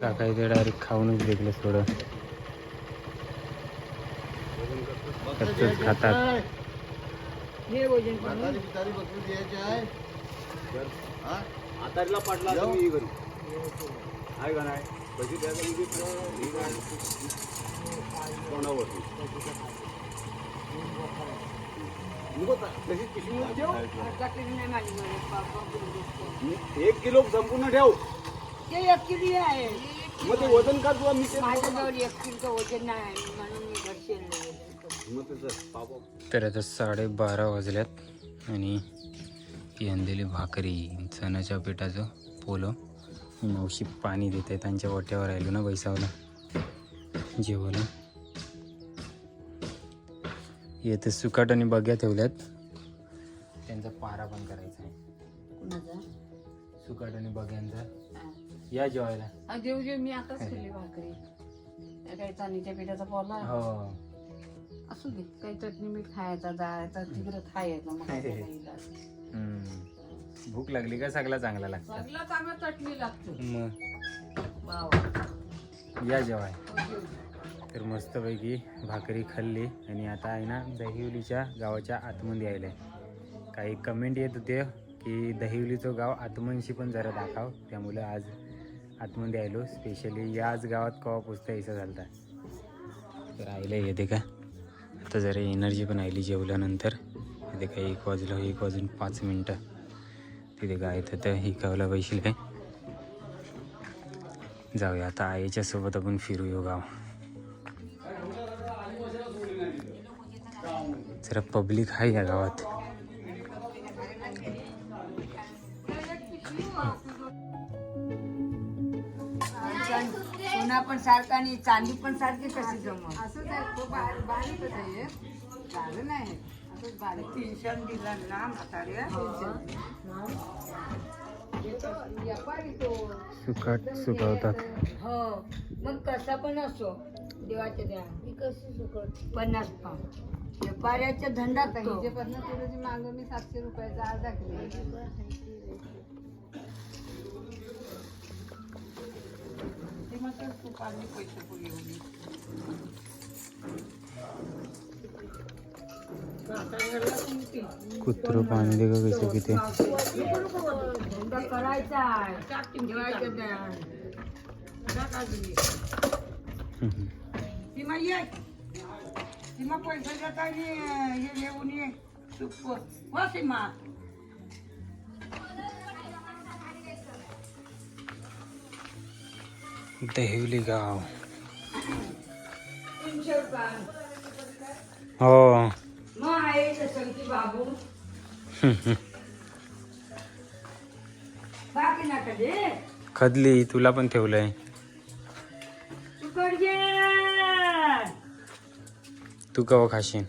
काका इथे डायरेक्ट खाऊनच देखलं थोडं. कच्चंच खातात? आतारला. तुम्ही घरी. आहे का नाही? द्यायला म्हणजे? तोंडावरती. ता-. एक किलो संपूर्ण ठेव. ते एक किलो आहे मग ते वजन का तुला मी ते माझ्याजवळ एक किलोचं वजन नाही म्हणून मी घरचे. मग पापा तर आता साडेबारा वाजल्यात आणि ती आणलेली भाकरी चण्याच्या पिठाचं पोलं मावशी पाणी देते त्यांच्या वाट्यावर राहिलो ना बैसावला जेवायला येथे सुकाट आणि बग्या ठेवल्यात त्यांचा पारा पण करायचा आहे कुणाचा? सुकाट आणि बग्यांचा हा. या जेवायला. हा, जेव जेव मी आताच खाल्ली भाकरी. त्या काही पिठाचा पोला. हो. असू दे काही चटणी मीठ खायचा जायचा तिकडे खायचं मग. हम्म. भूक लागली का? सगळा चांगला लागतात सगळं चांगलं चटणी लागतो. मग. या जेवाय. तर मस्तपैकी भाकरी खाल्ली आणि आता आहे ना दहिवलीच्या गावाच्या आतमध्ये यायला आहे. काही कमेंट येत होते की दहिवलीचं गाव आतमनशी पण जरा दाखव. त्यामुळे आज आतमध्ये आलो स्पेशली याच गावात कवा पोचता यायचा झालता. तर आईला येते का आता जरा एनर्जी पण आली जेवल्यानंतर. तिथे का एक वाजलं एक वाजून पाच मिनटं. तिथे गाय तर हिकावला पैशील काय जाऊया आता आईच्या सोबत आपण फिरूया हो गाव. जरा पब्लिक आहे या गावात. पण सारखा आणि चांदी पण सारखी कशी जमत असंच आहे तो बारीक बारीकच आहे झालं नाही असंच बारीक. टेन्शन दिलं ना हो. मग कसा पण असो देवाच्या द्या. कशी पन्नास पाव. व्यापाऱ्याच्या धंदा आता हिजेपासून तुला जी मागं मी सातशे रुपयाचा अर्धा किलो ते मात्र खूप आम्ही पैसे पुढे एवढी कुत्र पाणी दे का कसं किती धंदा करायचा आहे देवाच्या द्या हम्म. सीमा ये सीमा पैसे देता आणि हे घेऊन ये तूप हो सीमा दहिवली गाव. हो. खदली तुला पण ठेवलंय. तू कवा खाशील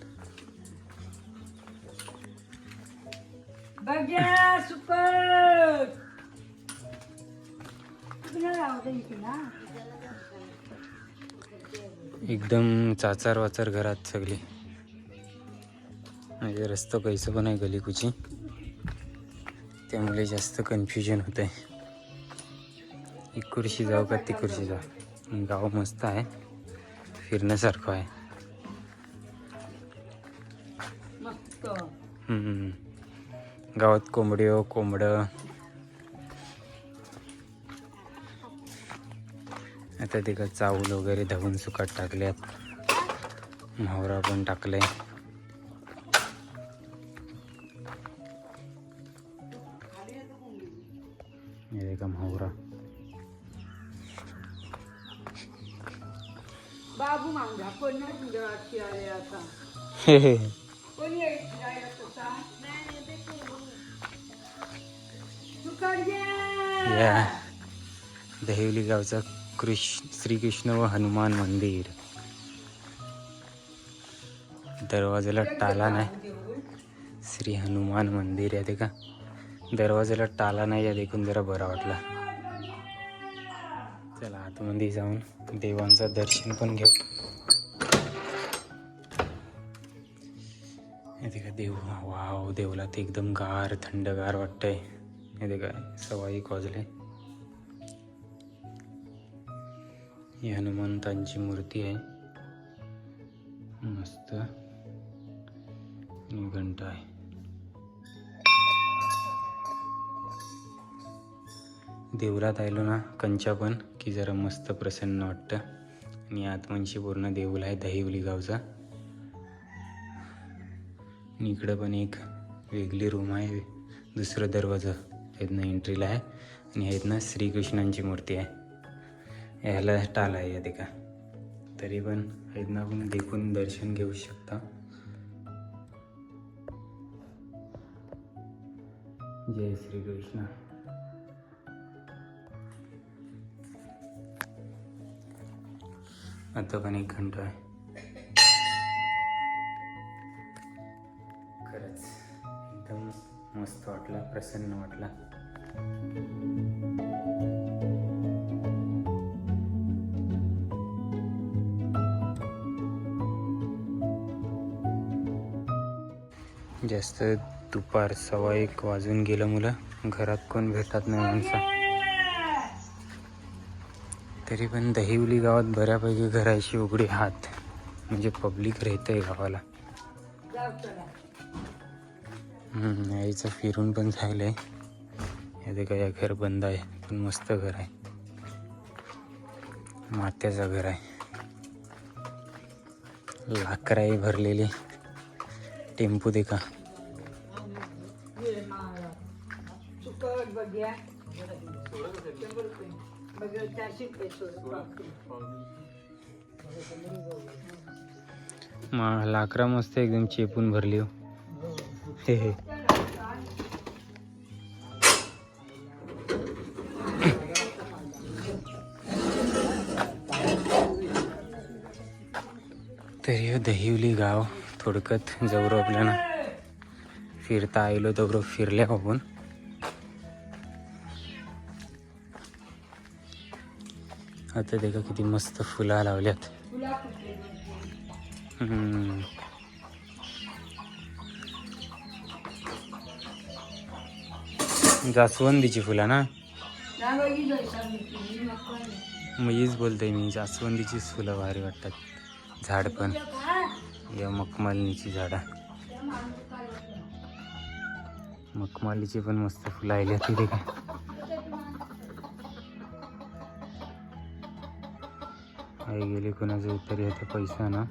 बघ्या सुकट कुणाला आवडतं इथे ना एकदम चाचार वाचार घरात सगळी. म्हणजे रस्ता कैसं पण आहे गलीकुची. त्यामुळे जास्त कन्फ्युजन होत आहे एक कुर्शी जाऊ का ती कुर्शी जाऊ? गाव मस्त आहे. फिरण्यासारखं आहे. गावात कोंबड्यो कोंबडं. आता ते का चावल वगैरे धवून सुकाट टाकल्यात. म्हावरा पण टाकलाय. हे का म्हावरा. बाबू मांगा नाही आले आता. हे हे. कोण या. दहिवली गावचं कृष्ण श्रीकृष्ण व हनुमान मंदिर. दरवाजाला टाला नाही. श्री हनुमान मंदिर आहे ते का? दरवाजाला टाला नाही या देखून जरा बरा वाटला. चला आतमध्ये जाऊन देवांचं दर्शन पण घेऊ. हे का देव? वाव देवला ते एकदम गार थंडगार वाटतंय. हे ते काय सवाई एक ही हनुमंतांची मूर्ती आहे. मस्त. घंट घंटा आहे. देवळात आलो ना कंचा पण की जरा मस्त प्रसन्न वाटतं. आणि आतमनशी पूर्ण देऊळ आहे दहिवली गावचा. आणि इकडं पण एक वेगळी रूम आहे दुसरं दरवाजा. इथनं एंट्रीला आहे. आणि इथनं श्रीकृष्णांची मूर्ती आहे. ह्याला टाल आहे या का तरी पण इथनं आपण देखून दर्शन घेऊ शकता. जय श्रीकृष्ण. आता पण एक घंटा आहे. खरंच एकदम मस्त वाटला प्रसन्न वाटला. जास्त दुपार सव्वा एक वाजून गेलं मुलं. घरात कोण भेटत नाही माणसं. तरी पण दहिवली गावात बऱ्यापैकी घराशी उघडी हात. म्हणजे पब्लिक राहतंय गावाला. आईचं फिरून पण झालं आहे याचे काय घर बंद आहे पण मस्त घर आहे. मात्याचं घर आहे. लाकराई भरलेली. टेम्पो देखा। मा लाकरा मस्त एकदम चेपून भरली हो. हे हे. तरी हो दहिवली गाव. थोडक्यात जवळ आपल्याला फिरता आलो तर फिरल्या आपण. आता देखा किती मस्त फुला लावल्यात. जास्वंदीची फुलं ना? मीच बोलतोय मी जास्वंदीचीच फुलं भारी वाटतात. झाड पण. या मखमालिनीची झाडा. मखमालीची पण मस्त फुलं आली तिथे काय. आई गेली कोणाचं तरी आता पैसा ना.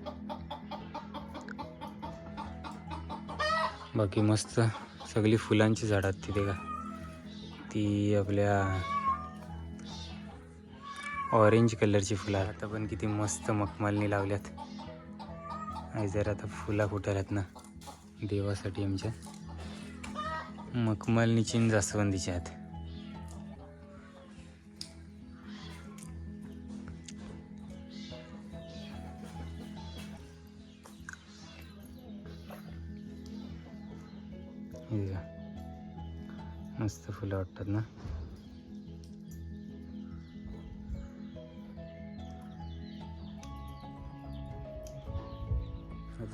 बाकी मस्त सगळी फुलांची झाडं आहेत तिथे का ती आपल्या ऑरेंज कलरची फुलं आता पण किती मस्त मखमालनी लावल्यात. आणि जर आता फुला फुटाल्यात ना देवासाठी आमच्या मखमल आणि जास्वंदीच्या आहेत. हे मस्त फुलं वाटतात ना.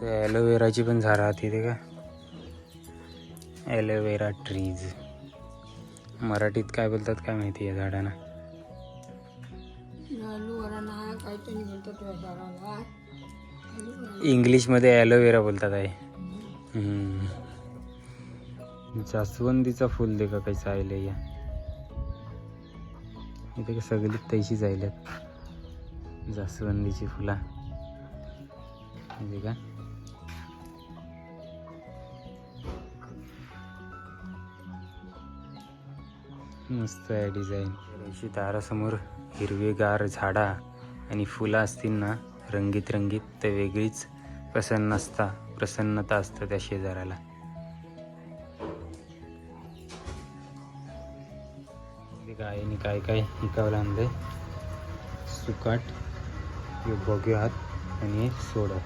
ते ॲलोवेराची पण झाडं तिथे का? ॲलोवेरा ट्रीज मराठीत काय बोलतात काय माहिती या झाडांना? इंग्लिशमध्ये ॲलोवेरा बोलतात आहे जास्वंदीचा फुल दे का कैसा आहे या? इथे का सगळी तैशीच आहेत जास्वंदीची फुला. म्हणजे का मस्त आहे डिझाईन अशी दारासमोर हिरवेगार झाडा आणि फुलं असतील ना रंगीत रंगीत तर वेगळीच प्रसन्न असता प्रसन्नता असतं त्या शेजाऱ्याला. इथे गायीने काय काय विकावं आणलं सुकाट हे बघू आहात आणि सोडं.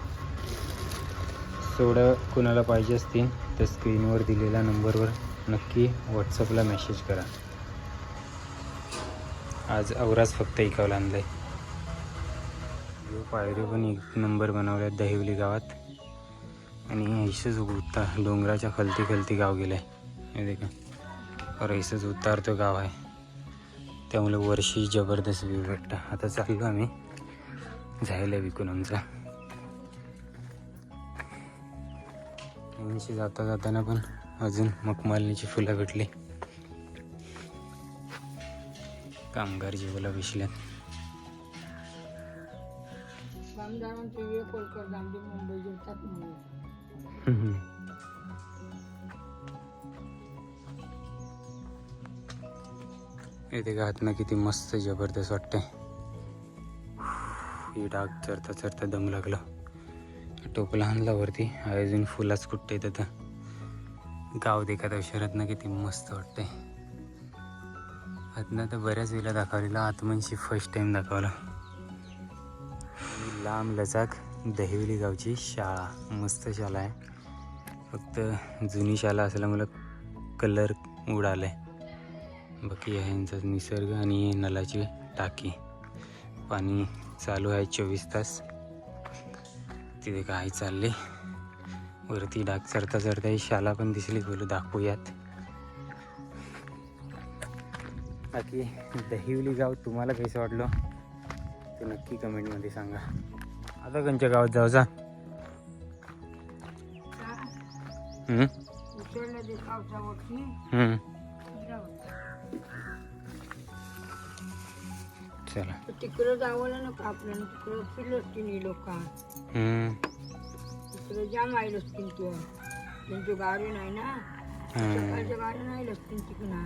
सोडं कोणाला पाहिजे असतील तर स्क्रीनवर दिलेल्या नंबरवर नक्की व्हॉट्सअपला मेसेज करा. आज औराज फक्त इकावला आणलाय. पायरी पण एक नंबर बनवल्यात दहिवली गावात. आणि ऐसच उतार डोंगराच्या खलती खलती गाव गेलं आहे हे का और ऐसंच उतारतो गाव आहे. त्यामुळे वर्षी जबरदस्त व्यू भेटतं आता चाललो आम्ही. झायला विकून आमचा. जाता जाताना पण अजून मखमालनीची फुलं भेटली. कामगार जीवाला विसल्यात मुंबई जेवतात म्हणून. येते का हातनं किती मस्त जबरदस्त वाटते ही डाग चरता चरता दम लागला. टोपला आणला वरती अजून फुलाच कुठे येत गाव देखत शहरातनं किती मस्त वाटते आतनं तर बऱ्याच वेळेला दाखवलेला आत्मनशी फर्स्ट टाइम दाखवला. लांब लचाक दहिवली गावची शाळा मस्त शाळा आहे. फक्त जुनी शाळा असल्यामुळं कलर उडाला आहे बाकी आहे यांचा निसर्ग आणि नलाची टाकी. पाणी चालू आहे चोवीस तास. तिथे काय चालले वरती डाग चढता चढता ही शाला पण दिसली बोलू दाखवूयात. बाकी दहिवली गाव तुम्हाला कसं वाटलं? ते नक्की कमेंटमध्ये सांगा. आता कोणच्या गावात जाऊ जा. चला. तिकडं जावं नको आपल्याला? तिकडं फिरलं असतील लोक. तिकडं जाम आईल असतील ते. त्यांची गाडी नाही ना? गाडी नाही असतील तिकडं.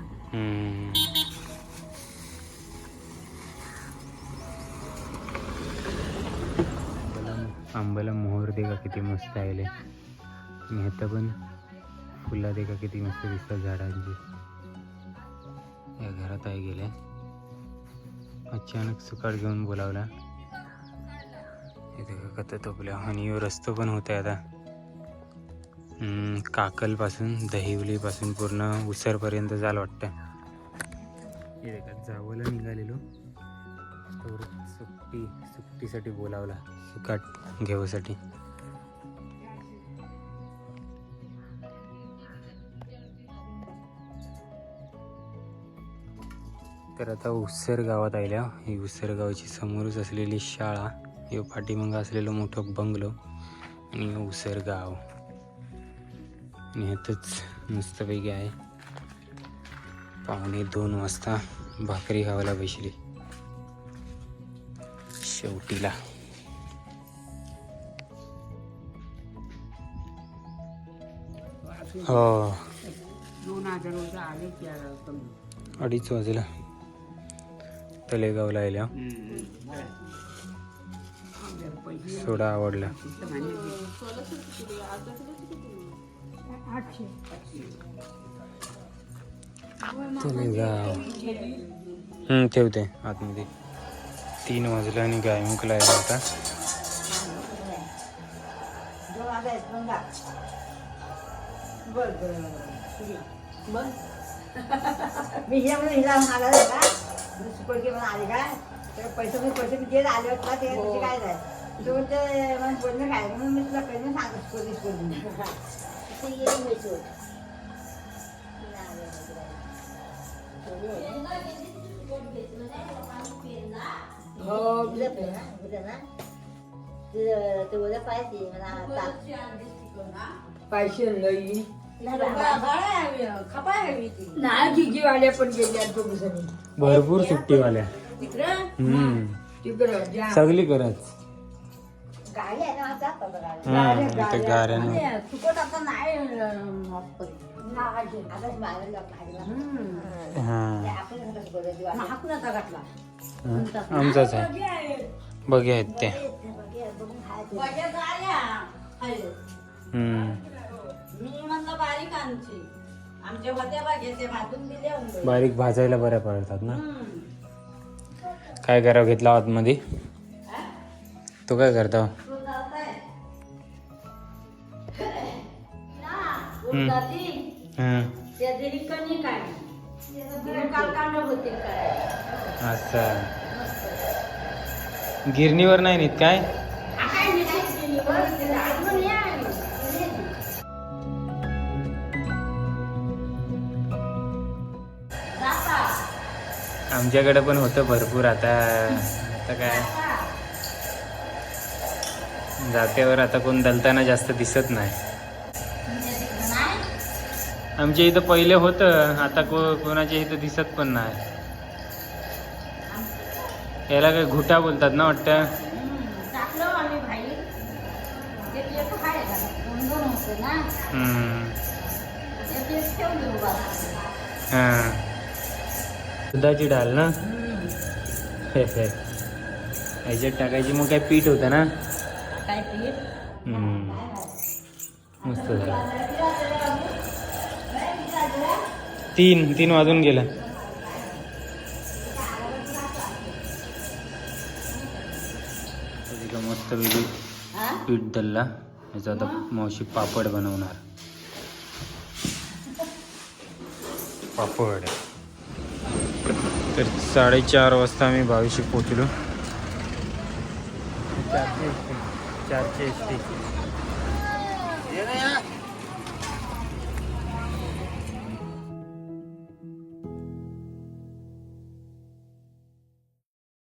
आंब्याला- मोहर दे का किती मस्त आले आणि ह्यात पण फुला दे का किती मस्त दिसतात झाडांची. या घरात आहे गेले अचानक सुकाळ घेऊन बोलावला. इथे का कथा तोपल्या. आणि रस्तो पण होता आता. काकलपासून दहिवलीपासून पूर्ण उसरपर्यंत जायला वाटतं इथे का जावला निघालेलो. सुट्टी सुट्टीसाठी बोलावला. सुकाट घेऊसाठी. तर आता उसर गावात आल्या ही उसर गावाची समोरच असलेली शाळा हे पाठीमागं असलेलं मोठं बंगलो आणि उसर गाव. आणि ह्यातच मस्तपैकी आहे. पावणे दोन वाजता भाकरी खावायला बसली. शेवटीला. हो. अडीच वाजेला. तलेगावला आल्या सोडा आवडला. आठशे तलेगाव हम्म, ठेवते आतमध्ये. तीन वाजला आणि गायमुखला आला होता मी हिला म्हणून हिला आला का सुपडके म्हणून आले का? तर पैसे मी पैसे मी आले होते ते तुझे काय जाय तो ते मला बोलणं काय? म्हणून मी तुला कधी सांगतो स्कूल स्कूल येईल मी तू उद्या पे ना उद्या ना ते- ते उद्या पाहिजे मला आता पैसे लई खपाय हवी ती नाही जिजीवाल्या पण गेल्या दोघ जणी भरपूर सुट्टीवाल्या. तिकडं हम्म. तिकडं ज्या सगळी करत गाडी आहे ना आता हम्म, इथे गाऱ्यानं फुकट आता नाही आमचाच आहे. बघे आहेत. ते. ते. बारीक भाजायला बऱ्या पडतात ना? काय करावं घेतला आतमध्ये? तो काय करता? कांड होते काय? असं गिरणीवर नाही नीत काय. जाता आमच्याकडे पण होतं भरपूर आता. आता काय? जात्यावर आता कोण दलताना जास्त दिसत नाही. आमच्या इथं पहिले होतं आता को कोणाच्या इथं दिसत पण नाही. याला काय घुटा बोलतात ना वाटतं? हां. दुधाची डाल ना? ह्याच्यात टाकायची मग काय पीठ होतं ना? काय पीठ. मस्त झालं. तीन तीन वाजून गेलं. मस्त वेगळी हा? पीठ दल्ला याचा आता मावशी पापड बनवणार. पापड. तर साडेचार वाजता आम्ही बावीसशे पोचलो चारशे एस टी चारशे एस टी